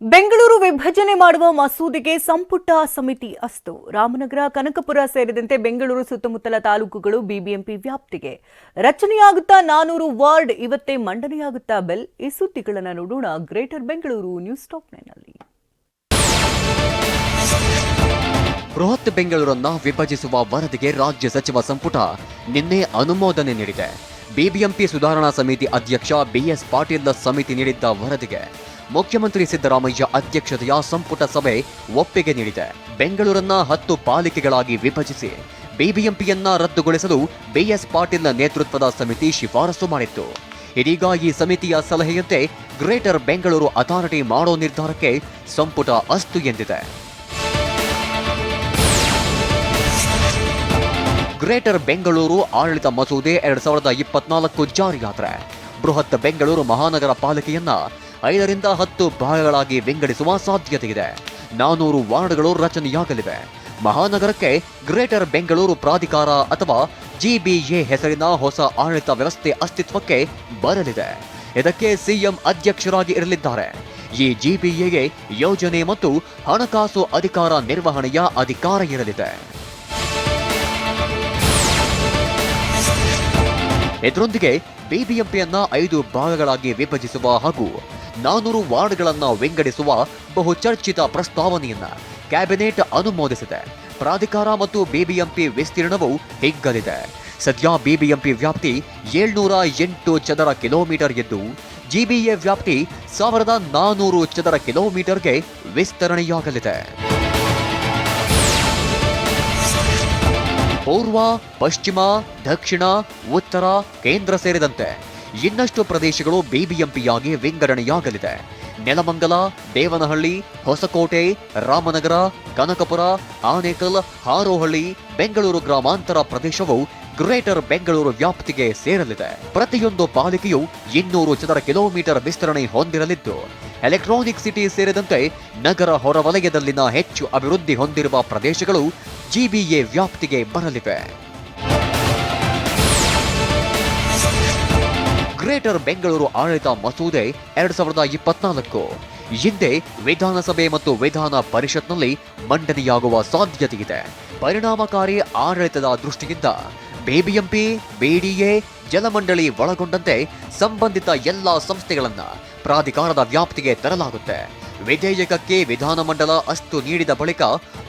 ಬೆಂಗಳೂರು ವಿಭಜನೆ ಮಾಡುವ ಮಸೂದೆಗೆ ಸಂಪುಟ ಸಮಿತಿ ಅಸ್ತು. ರಾಮನಗರ, ಕನಕಪುರ ಸೇರಿದಂತೆ ಬೆಂಗಳೂರು ಸುತ್ತಮುತ್ತಲ ತಾಲೂಕುಗಳು ಬಿಬಿಎಂಪಿ ವ್ಯಾಪ್ತಿಗೆ. ರಚನೆಯಾಗುತ್ತಾ ನಾನೂರು ವಾರ್ಡ್, ಇವತ್ತೇ ಮಂಡನೆಯಾಗುತ್ತಾ ಬೆಲ್. ಈ ಸುದ್ದಿಗಳನ್ನು ನೋಡೋಣ ಗ್ರೇಟರ್ ಬೆಂಗಳೂರು ನ್ಯೂಸ್ ಟಾಪ್ ನೈನ್ನಲ್ಲಿ. ಬೃಹತ್ ಬೆಂಗಳೂರನ್ನ ವಿಭಜಿಸುವ ವರದಿಗೆ ರಾಜ್ಯ ಸಚಿವ ಸಂಪುಟ ನಿನ್ನೆ ಅನುಮೋದನೆ ನೀಡಿದೆ. ಬಿಬಿಎಂಪಿ ಸುಧಾರಣಾ ಸಮಿತಿ ಅಧ್ಯಕ್ಷ ಬಿಎಸ್ ಪಾಟೀಲ್ ಸಮಿತಿ ನೀಡಿದ್ದ ವರದಿಗೆ ಮುಖ್ಯಮಂತ್ರಿ ಸಿದ್ದರಾಮಯ್ಯ ಅಧ್ಯಕ್ಷತೆಯ ಸಂಪುಟ ಸಭೆ ಒಪ್ಪಿಗೆ ನೀಡಿದೆ. ಬೆಂಗಳೂರನ್ನ ಹತ್ತು ಪಾಲಿಕೆಗಳಾಗಿ ವಿಭಜಿಸಿ ಬಿಬಿಎಂಪಿಯನ್ನ ರದ್ದುಗೊಳಿಸಲು ಬಿಎಸ್ ಪಾಟೀಲ್ನ ನೇತೃತ್ವದ ಸಮಿತಿ ಶಿಫಾರಸು ಮಾಡಿತ್ತು. ಇದೀಗ ಈ ಸಮಿತಿಯ ಸಲಹೆಯಂತೆ ಗ್ರೇಟರ್ ಬೆಂಗಳೂರು ಅಥಾರಿಟಿ ಮಾಡೋ ನಿರ್ಧಾರಕ್ಕೆ ಸಂಪುಟ ಅಸ್ತು ಎಂದಿದೆ. ಗ್ರೇಟರ್ ಬೆಂಗಳೂರು ಆಡಳಿತ ಮಸೂದೆ ಎರಡ್ ಸಾವಿರದ ಇಪ್ಪತ್ನಾಲ್ಕು ಜಾರಿಯಾದರೆ ಬೃಹತ್ ಬೆಂಗಳೂರು ಮಹಾನಗರ ಪಾಲಿಕೆಯನ್ನ ಐದರಿಂದ ಹತ್ತು ಭಾಗಗಳಾಗಿ ವಿಂಗಡಿಸುವ ಸಾಧ್ಯತೆ ಇದೆ ನಾನೂರು ವಾರ್ಡ್ಗಳು ರಚನೆಯಾಗಲಿವೆ. ಮಹಾನಗರಕ್ಕೆ ಗ್ರೇಟರ್ ಬೆಂಗಳೂರು ಪ್ರಾಧಿಕಾರ ಅಥವಾ ಜಿಬಿಎ ಹೆಸರಿನ ಹೊಸ ಆಡಳಿತ ವ್ಯವಸ್ಥೆ ಅಸ್ತಿತ್ವಕ್ಕೆ ಬರಲಿದೆ. ಇದಕ್ಕೆ ಸಿಎಂ ಅಧ್ಯಕ್ಷರಾಗಿ ಇರಲಿದ್ದಾರೆ. ಈ ಜಿಬಿಎಗೆ ಯೋಜನೆ ಮತ್ತು ಹಣಕಾಸು ಅಧಿಕಾರ ನಿರ್ವಹಣೆಯ ಅಧಿಕಾರ ಇರಲಿದೆ. ಇದರೊಂದಿಗೆ ಬಿಬಿಎಂಪಿಯನ್ನ ಐದು ಭಾಗಗಳಾಗಿ ವಿಭಜಿಸುವ ಹಾಗೂ ನಾನೂರು ವಾರ್ಡ್ಗಳನ್ನು ವಿಂಗಡಿಸುವ ಬಹುಚರ್ಚಿತ ಪ್ರಸ್ತಾವನೆಯನ್ನು ಕ್ಯಾಬಿನೆಟ್ ಅನುಮೋದಿಸಿದೆ. ಪ್ರಾಧಿಕಾರ ಮತ್ತು ಬಿಬಿಎಂಪಿ ವಿಸ್ತೀರ್ಣವು ಹಿಗ್ಗಲಿದೆ. ಸದ್ಯ ಬಿಬಿಎಂಪಿ ವ್ಯಾಪ್ತಿ ಏಳ್ನೂರ ಎಂಟು ಚದರ ಕಿಲೋಮೀಟರ್ ಇದ್ದು ಜಿಬಿಎ ವ್ಯಾಪ್ತಿ ಸಾವಿರದ ನಾನೂರು ಚದರ ಕಿಲೋಮೀಟರ್ಗೆ ವಿಸ್ತರಣೆಯಾಗಲಿದೆ. ಪೂರ್ವ, ಪಶ್ಚಿಮ, ದಕ್ಷಿಣ, ಉತ್ತರ, ಕೇಂದ್ರ ಸೇರಿದಂತೆ ಇನ್ನಷ್ಟು ಪ್ರದೇಶಗಳು ಬಿಬಿಎಂಪಿಯಾಗಿ ವಿಂಗಡಣೆಯಾಗಲಿದೆ. ನೆಲಮಂಗಲ, ದೇವನಹಳ್ಳಿ, ಹೊಸಕೋಟೆ, ರಾಮನಗರ, ಕನಕಪುರ, ಆನೇಕಲ್, ಹಾರೋಹಳ್ಳಿ, ಬೆಂಗಳೂರು ಗ್ರಾಮಾಂತರ ಪ್ರದೇಶವು ಗ್ರೇಟರ್ ಬೆಂಗಳೂರು ವ್ಯಾಪ್ತಿಗೆ ಸೇರಲಿದೆ. ಪ್ರತಿಯೊಂದು ಪಾಲಿಕೆಯು ಇನ್ನೂರು ಚದರ ಕಿಲೋಮೀಟರ್ ವಿಸ್ತರಣೆ ಹೊಂದಿರಲಿದ್ದು, ಎಲೆಕ್ಟ್ರಾನಿಕ್ ಸಿಟಿ ಸೇರಿದಂತೆ ನಗರ ಹೊರವಲಯದಲ್ಲಿನ ಹೆಚ್ಚು ಅಭಿವೃದ್ಧಿ ಹೊಂದಿರುವ ಪ್ರದೇಶಗಳು ಜಿಬಿಎ ವ್ಯಾಪ್ತಿಗೆ ಬರಲಿವೆ. ಗ್ರೇಟರ್ ಬೆಂಗಳೂರು ಆಡಳಿತ ಮಸೂದೆ ಎರಡ್ ಸಾವಿರದ ಇಪ್ಪತ್ನಾಲ್ಕು. ಹಿಂದೆ ವಿಧಾನಸಭೆ ಮತ್ತು ವಿಧಾನ ಪರಿಷತ್ನಲ್ಲಿ ಮಂಡನೆಯಾಗುವ ಸಾಧ್ಯತೆ ಇದೆ ಪರಿಣಾಮಕಾರಿ ಆಡಳಿತದ ದೃಷ್ಟಿಯಿಂದ ಬಿಬಿಎಂಪಿ, ಬಿಡಿಎ, ಜಲಮಂಡಳಿ ಒಳಗೊಂಡಂತೆ ಸಂಬಂಧಿತ ಎಲ್ಲಾ ಸಂಸ್ಥೆಗಳನ್ನು ಪ್ರಾಧಿಕಾರದ ವ್ಯಾಪ್ತಿಗೆ ತರಲಾಗುತ್ತೆ. ವಿಧೇಯಕಕ್ಕೆ ವಿಧಾನಮಂಡಲ ಅಸ್ತು ನೀಡಿದ ಬಳಿಕ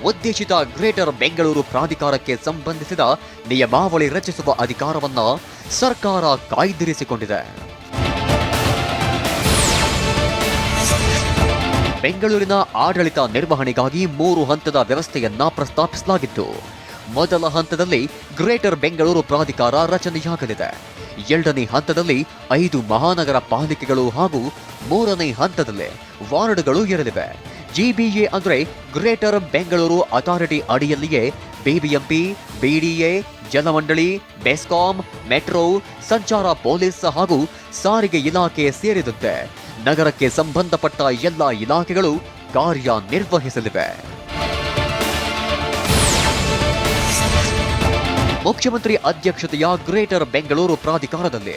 ಉದ್ದೇಶಿತ ಗ್ರೇಟರ್ ಬೆಂಗಳೂರು ಪ್ರಾಧಿಕಾರಕ್ಕೆ ಸಂಬಂಧಿಸಿದ ನಿಯಮಾವಳಿ ರಚಿಸುವ ಅಧಿಕಾರವನ್ನು ಸರ್ಕಾರ ಕಾಯ್ದಿರಿಸಿಕೊಂಡಿದೆ. ಬೆಂಗಳೂರಿನ ಆಡಳಿತ ನಿರ್ವಹಣೆಗಾಗಿ ಮೂರು ಹಂತದ ವ್ಯವಸ್ಥೆಯನ್ನ ಪ್ರಸ್ತಾಪಿಸಲಾಗಿತ್ತು. ಮೊದಲ ಹಂತದಲ್ಲಿ ಗ್ರೇಟರ್ ಬೆಂಗಳೂರು ಪ್ರಾಧಿಕಾರ ರಚನೆಯಾಗಲಿದೆ. ಎರಡನೇ ಹಂತದಲ್ಲಿ ಐದು ಮಹಾನಗರ ಪಾಲಿಕೆಗಳು ಹಾಗೂ ಮೂರನೇ ಹಂತದಲ್ಲಿ ವಾರ್ಡ್ಗಳು ಇರಲಿವೆ. ಜಿಬಿಎ ಅಂದರೆ ಗ್ರೇಟರ್ ಬೆಂಗಳೂರು ಅಥಾರಿಟಿ ಅಡಿಯಲ್ಲಿಯೇ ಬಿಬಿಎಂಪಿ, ಬಿಡಿಎ, ಜಲಮಂಡಳಿ, ಬೆಸ್ಕಾಂ, ಮೆಟ್ರೋ, ಸಂಚಾರ ಪೊಲೀಸ್ ಹಾಗೂ ಸಾರಿಗೆ ಇಲಾಖೆ ಸೇರಿದಂತೆ ನಗರಕ್ಕೆ ಸಂಬಂಧಪಟ್ಟ ಎಲ್ಲ ಇಲಾಖೆಗಳು ಕಾರ್ಯನಿರ್ವಹಿಸಲಿವೆ. ಮುಖ್ಯಮಂತ್ರಿ ಅಧ್ಯಕ್ಷತೆಯ ಗ್ರೇಟರ್ ಬೆಂಗಳೂರು ಪ್ರಾಧಿಕಾರದಲ್ಲಿ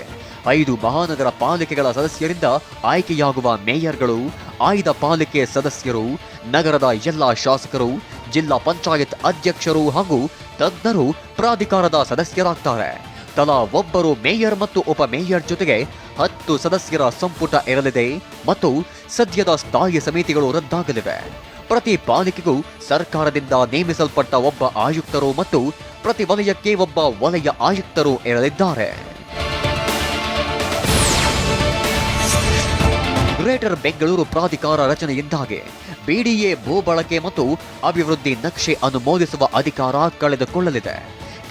ಐದು ಮಹಾನಗರ ಪಾಲಿಕೆಗಳ ಸದಸ್ಯರಿಂದ ಆಯ್ಕೆಯಾಗುವ ಮೇಯರ್ಗಳು, ಆಯ್ದ ಪಾಲಿಕೆ ಸದಸ್ಯರು, ನಗರದ ಎಲ್ಲ ಶಾಸಕರು, ಜಿಲ್ಲಾ ಪಂಚಾಯತ್ ಅಧ್ಯಕ್ಷರು ಹಾಗೂ ತಜ್ಞರು ಪ್ರಾಧಿಕಾರದ ಸದಸ್ಯರಾಗ್ತಾರೆ. ತಲಾ ಒಬ್ಬರು ಮೇಯರ್ ಮತ್ತು ಉಪ ಮೇಯರ್ ಜೊತೆಗೆ ಹತ್ತು ಸದಸ್ಯರ ಸಂಪುಟ ಇರಲಿದೆ ಮತ್ತು ಸದ್ಯದ ಸ್ಥಾಯಿ ಸಮಿತಿಗಳು ರದ್ದಾಗಲಿವೆ. ಪ್ರತಿ ಪಾಲಿಕೆಗೂ ಸರ್ಕಾರದಿಂದ ನೇಮಿಸಲ್ಪಟ್ಟ ಒಬ್ಬ ಆಯುಕ್ತರು ಮತ್ತು ಪ್ರತಿ ವಲಯಕ್ಕೆ ಒಬ್ಬ ವಲಯ ಆಯುಕ್ತರು ಇರಲಿದ್ದಾರೆ ಗ್ರೇಟರ್ ಬೆಂಗಳೂರು ಪ್ರಾಧಿಕಾರ ರಚನೆಯಿಂದಾಗಿ ಬಿಡಿಎ ಭೂ ಬಳಕೆ ಮತ್ತು ಅಭಿವೃದ್ಧಿ ನಕ್ಷೆ ಅನುಮೋದಿಸುವ ಅಧಿಕಾರ ಕಳೆದುಕೊಳ್ಳಲಿದೆ.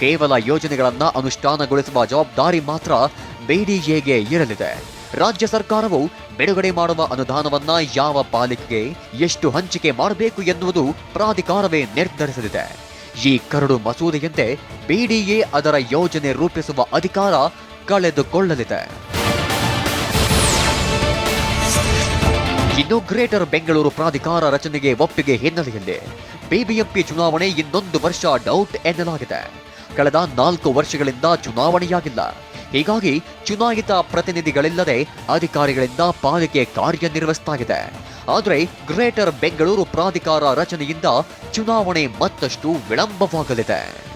ಕೇವಲ ಯೋಜನೆಗಳನ್ನು ಅನುಷ್ಠಾನಗೊಳಿಸುವ ಜವಾಬ್ದಾರಿ ಮಾತ್ರ ಬಿಡಿಎಗೆ ಇರಲಿದೆ. ರಾಜ್ಯ ಸರ್ಕಾರವು ಬಿಡುಗಡೆ ಮಾಡುವ ಅನುದಾನವನ್ನ ಯಾವ ಪಾಲಿಕೆಗೆ ಎಷ್ಟು ಹಂಚಿಕೆ ಮಾಡಬೇಕು ಎನ್ನುವುದು ಪ್ರಾಧಿಕಾರವೇ ನಿರ್ಧರಿಸಲಿದೆ. ಈ ಕರಡು ಮಸೂದೆಯಂತೆ ಬಿಡಿಎ ಅದರ ಯೋಜನೆ ರೂಪಿಸುವ ಅಧಿಕಾರ ಕಳೆದುಕೊಳ್ಳಲಿದೆ. ಇನ್ನು ಗ್ರೇಟರ್ ಬೆಂಗಳೂರು ಪ್ರಾಧಿಕಾರ ರಚನೆಗೆ ಒಪ್ಪಿಗೆ ಹಿನ್ನೆಲೆಯಲ್ಲಿ ಬಿಬಿಎಂಪಿ ಚುನಾವಣೆ ಇನ್ನೊಂದು ವರ್ಷ ಡೌಟ್ ಎನ್ನಲಾಗಿದೆ. ಕಳೆದ ನಾಲ್ಕು ವರ್ಷಗಳಿಂದ ಚುನಾವಣೆಯಾಗಿಲ್ಲ. ಹೀಗಾಗಿ ಚುನಾಯಿತ ಪ್ರತಿನಿಧಿಗಳಿಲ್ಲದೆ ಅಧಿಕಾರಿಗಳಿಂದ ಪಾಲಿಕೆ ಕಾರ್ಯನಿರ್ವಹಿಸಲಾಗಿದೆ ಆದರೆ ಗ್ರೇಟರ್ ಬೆಂಗಳೂರು ಪ್ರಾಧಿಕಾರ ರಚನೆಯಿಂದ ಚುನಾವಣೆ ಮತ್ತಷ್ಟು ವಿಳಂಬವಾಗಲಿದೆ.